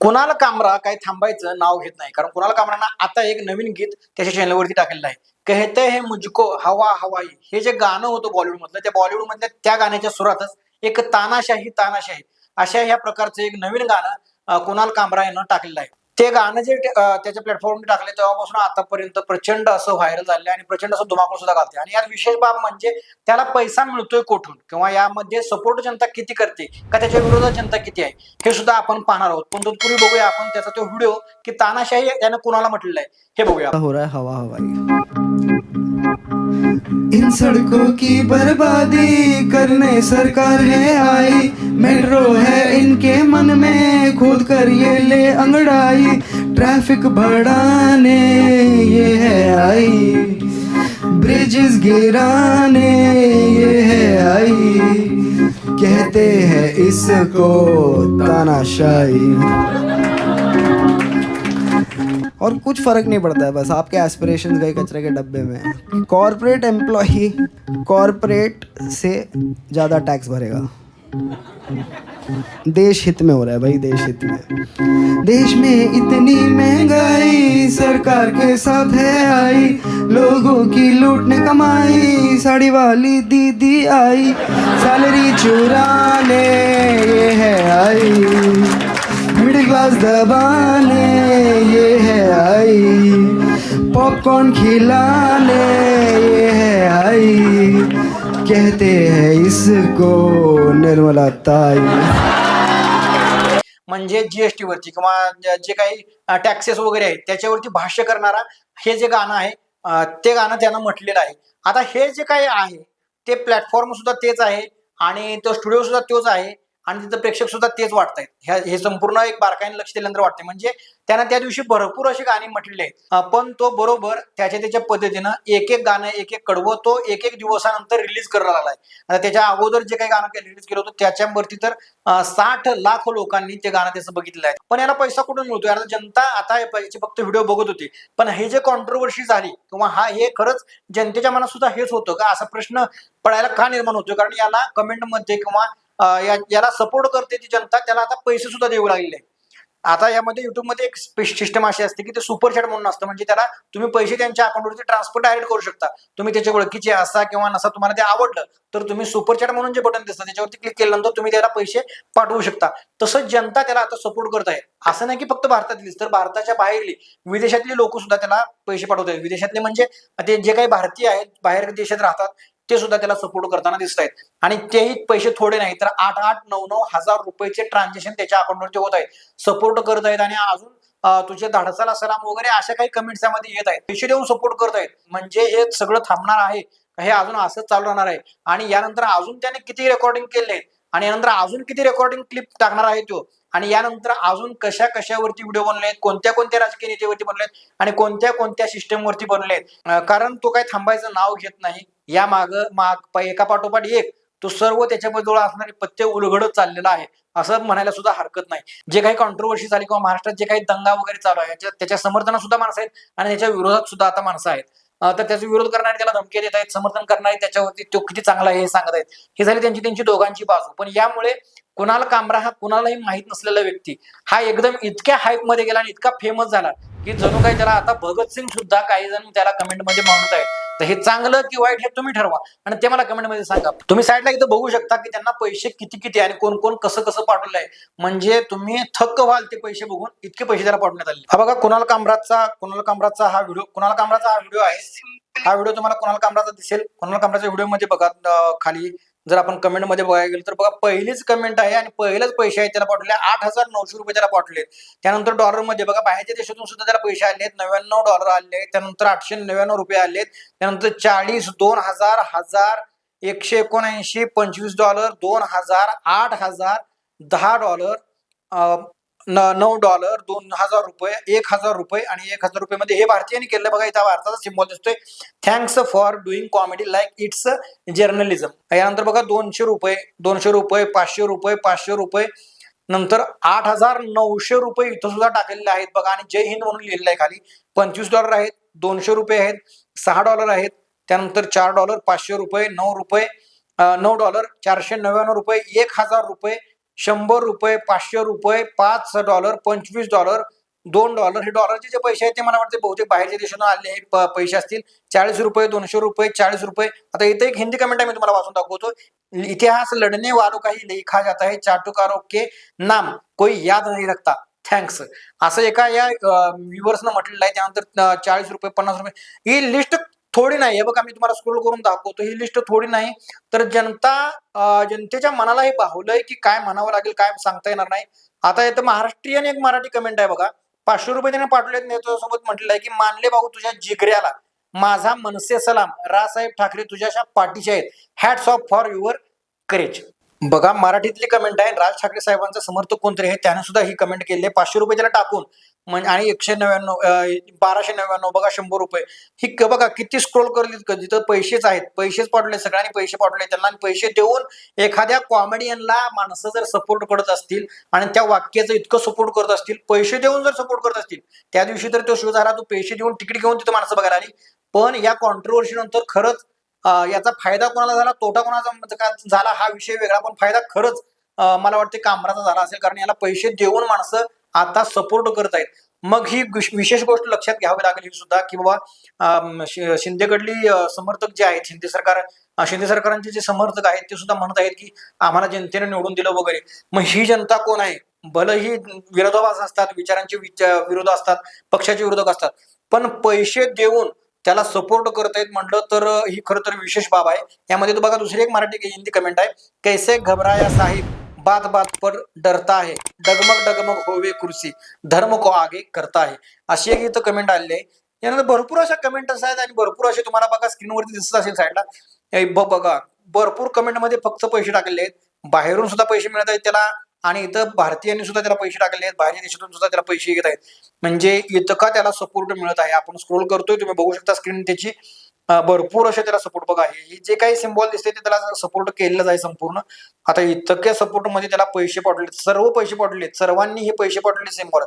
कुणाल कामरा काय थांबायचं नाव घेत नाही. कारण कुणाल कामराना आता एक नवीन गीत त्याच्या चॅनलवरती टाकलेलं आहे. कहते हे मुझको हवा हवाई. हे जे गाणं होतं बॉलिवूडमधलं त्या बॉलिवूडमधल्या त्या गाण्याच्या सुरातच एक तानाशाही तानाशाही अशा ह्या प्रकारचं एक नवीन गाणं कुणाल कामरा यानं टाकलेलं आहे. ते गाणं जे त्याच्या प्लॅटफॉर्मवर टाकले तेव्हापासून आतापर्यंत प्रचंड असं व्हायरल झालं आणि प्रचंड असं धुमाकूळ सुद्धा घालते आणि यात विशेष बाब म्हणजे त्याला पैसा मिळतोय कुठून? किंवा यामध्ये सपोर्ट जनता किती करते? का त्याच्या विरोधात जनता किती आहे? हे सुद्धा आपण पाहणार आहोत. पण तत्पूर्वी बघूया आपण त्याचा तो व्हिडिओ की तानाशाही यानं कुणाला म्हटलेला आहे? हे बघूया. हो हवा हवाई इन सड़कों की बर्बादी करने सरकार है आई। मेट्रो है इनके मन में, खोद कर ये ले अंगड़ाई। ट्रैफ़िक बढ़ाने ये है आई। ब्रिजेस गिराने ये है आई। कहते हैं इसको तानाशाही। और कुछ फ़र्क नहीं पड़ता है, बस आपके एस्पिरेशंस गए कचरे के डब्बे में। कॉरपोरेट एम्प्लॉय कॉरपोरेट से ज़्यादा टैक्स भरेगा। देश हित में हो रहा है भाई, देश हित में। देश में इतनी महँगाई सरकार के साथ है आई। लोगों की लूटने कमाई, साड़ी वाली दीदी आई। सैलरी चुराने, ये है आई। मिडिल दबाने ये है आई। पॉपकॉर्न खिलाने ये है आई। कहते हैं इसको निर्मला ताई। म्हणजे जीएसटी वरती किंवा जे काही टॅक्सेस वगैरे आहेत त्याच्यावरती भाष्य करणारा हे जे गाणं आहे ते गाणं त्यानं म्हटलेलं आहे. आता हे जे काही आहे ते प्लॅटफॉर्म सुद्धा तेच आहे आणि तो स्टुडिओ सुद्धा तोच आहे. आणि तिथं प्रेक्षक सुद्धा तेच वाटतायत ह्या हे संपूर्ण एक बारकाईने लक्ष दिल्यानंतर वाटते म्हणजे त्यांना त्या दिवशी भरपूर अशी गाणी म्हटलेली आहेत. पण तो बरोबर त्याच्या त्याच्या पद्धतीनं एक एक गाणं एक एक कडवं तो एक एक दिवसानंतर रिलीज करायला लागलाय. आता त्याच्या अगोदर जे काही गाणं रिलीज केलं होतं त्याच्यावरती तर साठ लाख लोकांनी ते गाणं त्याचं बघितलं आहे. पण याला पैसा कुठून मिळतो याला जनता आता हे याची फक्त व्हिडिओ बघत होती. पण हे जे कॉन्ट्रोवर्सी झाली किंवा हा हे खरंच जनतेच्या मनात सुद्धा हेच होतं का? असा प्रश्न पडायला का निर्माण होतो कारण याला कमेंटमध्ये किंवा याला सपोर्ट करते ती जनता त्याला आता पैसे सुद्धा देऊ लागलेले आता यामध्ये युट्यूबमध्ये एक सिस्टम अशी असते की ते सुपर चॅट म्हणून असतं. म्हणजे त्याला तुम्ही पैसे त्यांच्या अकाउंटवरती ट्रान्सफर डायरेक्ट करू शकता. तुम्ही त्याच्या ओळखीचे असा किंवा नसा तुम्हाला ते आवडलं तर तुम्ही सुपर चॅट म्हणून जे बटन दिसतं त्याच्यावरती क्लिक केल्यानंतर तुम्ही त्याला पैसे पाठवू शकता. तसंच जनता त्याला आता सपोर्ट करत आहे. असं नाही की फक्त भारतातलीच तर भारताच्या बाहेरली विदेशातली लोक सुद्धा त्याला पैसे पाठवत आहेत विदेशातले म्हणजे ते जे काही भारतीय आहेत बाहेर देशात राहतात ते सुद्धा त्याला सपोर्ट करताना दिसत आहेत आणि तेही पैसे थोडे नाही तर आठ आठ नऊ नऊ हजार रुपयेचे ट्रान्झॅक्शन त्याच्या अकाउंटवरती होत आहेत. सपोर्ट करत आहेत आणि अजून तुझे तुझ्या धाडसाला सलाम वगैरे अशा काही कमेंट्स यामध्ये येत आहेत. पैसे देऊन सपोर्ट करत आहेत. म्हणजे हे सगळं थांबणार आहे. हे अजून असंच चालू राहणार आहे. आणि यानंतर अजून त्याने किती रेकॉर्डिंग केले? आहेत आणि यानंतर अजून किती रेकॉर्डिंग क्लिप टाकणार आहे तो? आणि यानंतर अजून कशा कशावरती व्हिडिओ बनले आहेत? कोणत्या कोणत्या राजकीय नेतेवरती बनले आहेत? आणि कोणत्या कोणत्या सिस्टम वरती बनले आहेत? कारण तो काही थांबायचं नाव घेत नाही. या माग माग एका पाठोपाठ एक. तो सर्व त्याच्याजवळ असणारे पत्ते उलगडत चाललेला आहे. असं म्हणायला सुद्धा हरकत नाही. जे काही कॉन्ट्रोवर्सी झाली किंवा महाराष्ट्रात जे काही दंगा वगैरे चालू आहे त्याच्या समर्थनात सुद्धा माणसं आहेत आणि त्याच्या विरोधात सुद्धा आता माणसं आहेत. तर त्याचा विरोध करणारे त्याला धमकी देत आहेत समर्थन करणारे त्याच्यावरती तो किती चांगला आहे हे सांगत आहेत. हे झाली त्यांची त्यांची दोघांची बाजू. पण यामुळे कुणाला कामरा हा कुणालाही माहीत नसलेला व्यक्ती हा एकदम इतक्या हाईपमध्ये गेला आणि इतका फेमस झाला की जणू काही त्याला आता भगतसिंग सुद्धा काही जण त्याला कमेंटमध्ये म्हणत आहेत. तर हे चांगलं की वाईट हे तुम्ही ठरवा. आणि ते मला कमेंटमध्ये सांगा. तुम्ही साईडला इथं बघू शकता की त्यांना पैसे किती किती आणि कोण कोण कसं कसं पाठवलं आहे. म्हणजे तुम्ही थक्क व्हाल ते पैसे बघून इतके पैसे त्याला पाठवण्यात आले. हा बघा कुणाल कामराजचा कुणाल कामराजचा हा व्हिडिओ कुणाल कामराजचा हा व्हिडिओ आहे. हा व्हिडिओ तुम्हाला कुणाल कामराचा दिसेल. कुणाल कामराच्या व्हिडिओमध्ये बघा खाली जर आपण कमेंटमध्ये बघायला गेलो तर बघा पहिलीच कमेंट आहे आणि पहिलेच पैसे आहेत त्याला पाठवले आठ हजार नऊशे रुपये त्याला पाठवले त्यानंतर डॉलरमध्ये बघा बाहेरच्या देशातून सुद्धा त्याला पैसे आले आहेत. नव्याण्णव डॉलर आले आहेत. त्यानंतर आठशे नव्याण्णव रुपये आले आहेत. त्यानंतर चाळीस दोन हजार हजार एकशे एकोणऐंशी पंचवीस डॉलर दोन हजार आठ हजार दहा डॉलर नऊ डॉलर दोन हजार रुपये एक हजार रुपये आणि एक हजार रुपये मध्ये हे भारतीयांनी केलं बघा इथं भारताचा सिम्बॉल दिसतोय. Thanks for doing comedy like it's journalism यानंतर बघा दोनशे रुपये दोनशे रुपये पाचशे रुपये पाचशे रुपये नंतर आठ हजार नऊशे रुपये इथं सुद्धा टाकलेले आहेत बघा आणि जय हिंद म्हणून लिहिलेलं आहे खाली. पंचवीस डॉलर आहेत दोनशे रुपये आहेत सहा डॉलर आहेत त्यानंतर चार डॉलर पाचशे रुपये नऊ रुपये नऊ डॉलर चारशे नव्याण्णव रुपये एक हजार रुपये शंभर रुपये पाचशे रुपये पाच डॉलर पंचवीस डॉलर दोन डॉलर हे डॉलरचे जे पैसे आहेत ते मला वाटते बहुतेक बाहेरच्या देशातून आले हे पैसे असतील. चाळीस रुपये दोनशे रुपये चाळीस रुपये. आता इथे एक हिंदी कमेंट आहे मी तुम्हाला वाचून दाखवतो. इतिहास लढने वालों का ही लिखा जाता है चाटुकारों के नाम. कोई याद नाही रखता. थँक्स असं एका या व्ह्युअर्सनं म्हटलेलं आहे. त्यानंतर चाळीस रुपये पन्नास रुपये. ही लिस्ट थोडी नाही. हे बघा मी तुम्हाला स्क्रोल करून दाखवतो. ही लिस्ट थोडी नाही. तर जनता जनतेच्या मनाला हे भावलंय की काय म्हणावं लागेल काय सांगता येणार नाही. आता इथं महाराष्ट्रीयन एक मराठी कमेंट आहे बघा. पाचशे रुपये त्याने पाठवले नेतृत्वासोबत म्हटलेलं आहे की मानले भाऊ तुझ्या जिगऱ्याला. माझा मनसे सलाम. रासाहेब ठाकरे तुझ्याशा पाठीचे आहेत. Hats off for your courage बघा मराठीतली कमेंट आहे. राज ठाकरे साहेबांचा समर्थक कोणतरी आहे? त्याने सुद्धा ही कमेंट केली आहे. पाचशे रुपये त्याला टाकून. म्हणजे आणि एकशे नव्याण्णव बाराशे नव्याण्णव बघा शंभर रुपये. ही बघा किती स्क्रोल करलीत का जिथं पैसेच आहेत. पैसेच पाठवले सगळ्यांनी पैसे पाठवले त्यांना. आणि पैसे देऊन एखाद्या कॉमेडियनला माणसं जर सपोर्ट करत असतील आणि त्या वाक्याचं इतकं सपोर्ट करत असतील पैसे देऊन जर सपोर्ट करत असतील त्या दिवशी तर तो शो झाला तो पैसे देऊन तिकीट घेऊन तिथं माणसं बघायला आली. पण या कॉन्ट्रोवर्सी नंतर खरंच याचा फायदा कोणाला झाला? तोटा कोणाचा म्हणजे झाला? हा विषय वेगळा. पण फायदा खरंच मला वाटते कामराचा झाला असेल. कारण याला पैसे देऊन माणसं आता सपोर्ट करत आहेत. मग ही विशेष गोष्ट लक्षात घ्यावी लागेल ही सुद्धा की बाबा शिंदेकडली समर्थक जे आहेत शिंदे सरकार शिंदे सरकारांचे जे समर्थक आहेत ते सुद्धा म्हणत आहेत की आम्हाला जनतेने निवडून दिलं वगैरे. मग ही जनता कोण आहे? भलही विरोधाभास असतात विचारांचे विचार विरोध असतात पक्षाचे विरोधक असतात. पण पैसे देऊन त्याला सपोर्ट करत आहेत म्हटलं तर ही खरं तर विशेष बाब आहे. यामध्ये तो बघा दुसरी एक मराठी हिंदी कमेंट आहे. कैसे घबराया साहिब? बात बात पर डरता है. डगमग डगमग होवे कुर्सी. धर्म को आगे करता है. अशी एक इथं कमेंट आलेली आहे. यानंतर भरपूर अशा कमेंट आहेत आणि भरपूर असे तुम्हाला बघा स्क्रीनवरती दिसत असेल साईडला बघा. भरपूर कमेंटमध्ये फक्त पैसे टाकलेले आहेत. बाहेरून सुद्धा पैसे मिळत आहेत. त्याला आणि इथं भारतीयांनी सुद्धा त्याला पैसे टाकलेले आहेत. बाहेरच्या देशातून सुद्धा त्याला पैसे घेत आहेत. म्हणजे इतका त्याला सपोर्ट मिळत आहे? आपण स्क्रोल करतोय तुम्ही बघू शकता स्क्रीन त्याची भरपूर असे त्याला सपोर्ट बघा. आहे हे जे काही सिम्बॉल दिसते ते त्याला सपोर्ट केलेलं आहे संपूर्ण. आता इतक्या सपोर्टमध्ये त्याला पैसे पाठवले सर्व पैसे पाठवले सर्वांनी हे पैसे पाठवले सिम्बॉल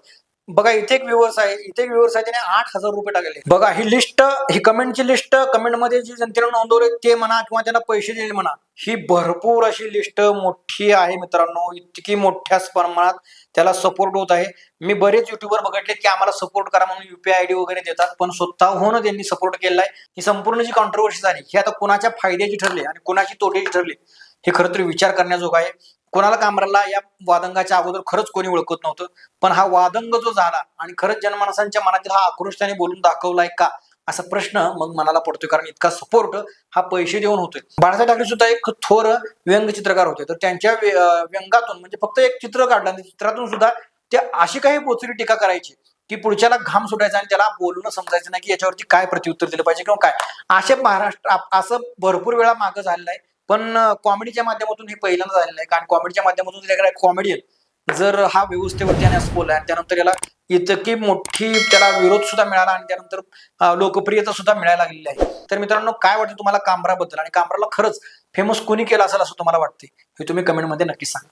बघा इथे एक व्ह्युअर्स आहे. इथे एक व्ह्युअर्स आहे त्याने आठ हजार रुपये टाकले. बघा ही लिस्ट ही कमेंटची लिस्ट कमेंटमध्ये जी जनतेला नोंदवले ते म्हणा किंवा त्यांना पैसे दिले म्हणा ही भरपूर अशी लिस्ट मोठी आहे मित्रांनो. इतकी मोठ्या प्रमाणात त्याला सपोर्ट होत आहे. मी बरेच युट्यूबर बघितले की आम्हाला सपोर्ट करा म्हणून युपीआय आयडी वगैरे देतात पण स्वतःहून त्यांनी सपोर्ट केलाय आहे. ही संपूर्ण जी कॉन्ट्रोवर्सी झाली ही आता कोणाच्या फायद्याची ठरली आणि कोणाची तोट्याची ठरली हे खरं तर विचार करण्याजोगा आहे. कोणाला कामराला या वादंगाच्या अगोदर खरंच कोणी ओळखत नव्हतं. पण हा वादंग जो झाला आणि खरंच जनमानसांच्या मनातील हा आक्रोश त्याने बोलून दाखवलाय का? असा प्रश्न मग मनाला पडतोय. कारण इतका सपोर्ट हा पैसे देऊन होतोय. बाळासाहेब ठाकरे सुद्धा एक थोर व्यंग चित्रकार होते. तर त्यांच्या व्यंगातून म्हणजे फक्त एक चित्र काढलं आणि चित्रातून सुद्धा ते अशी काही पोचरी टीका करायची की पुढच्याला घाम सुटायचा आणि त्याला बोलणं समजायचं नाही की याच्यावरती काय प्रत्युत्तर दिलं पाहिजे किंवा काय. असे महाराष्ट्र असं भरपूर वेळा मागं झालेलं आहे. पण कॉमेडीच्या माध्यमातून हे पहिल्यांदा झालेलं आहे. कारण कॉमेडीच्या माध्यमातून कॉमेडियन जर हा व्यवस्थेवरती आणि असं बोलला आणि त्यानंतर याला इतकी मोठी त्याला विरोध सुद्धा मिळाला आणि त्यानंतर लोकप्रियता सुद्धा मिळायला लागलेली आहे. तर मित्रांनो काय वाटतं तुम्हाला कामराबद्दल? आणि कामराला खरंच फेमस कोणी केलं असेल असं तुम्हाला वाटते हे तुम्ही कमेंटमध्ये नक्की सांगा.